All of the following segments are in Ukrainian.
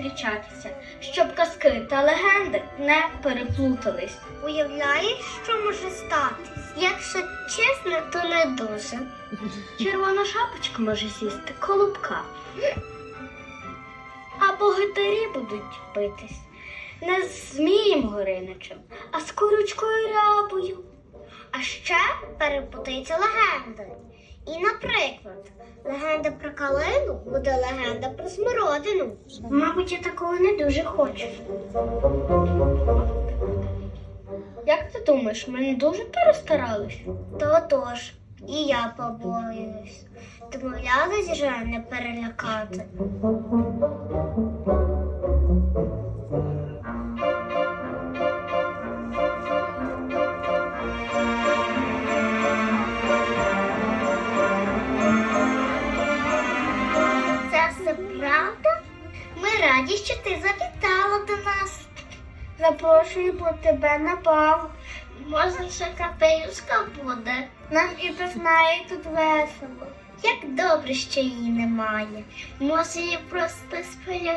навчатися, щоб казки та легенди не переплутались. Уявляєш, що може статись? Якщо чесно, то не дуже. Червона шапочка може з'їсти колобка. А богатирі будуть битись не з Змієм Гориничем, а з корючкою рябою. А ще перепутаються легенди. І, наприклад, легенда про калину буде легенда про смородину. Мабуть, я такого не дуже хочу. Як ти думаєш, ми не дуже перестарались? То тож, і я побоююсь. Домовлялись же не перелякати. Це правда? Ми раді, що ти завітала до нас. Запрошуємо тебе на бал. Може, ще капелюшка буде. Нам і без неї тут весело. Як добре, що її немає. Може, я просто сплю,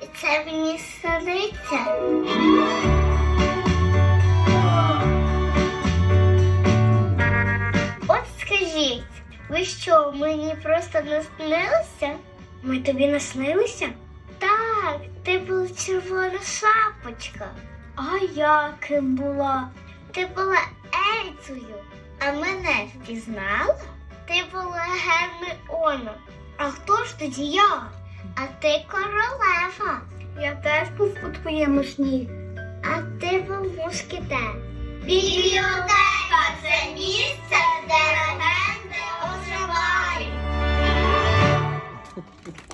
і це мені сниться. От скажіть, ви що, мені просто не снилися? Ми тобі наснилися? Так, ти була червона шапочка. А я ким була? Ти була Ельцею, а мене впізнала? Ти була Герміона. А хто ж тоді я? А ти королева, Я теж був у твоєму сні. а ти був мушкетер. Бібліотека це місце, Thank you.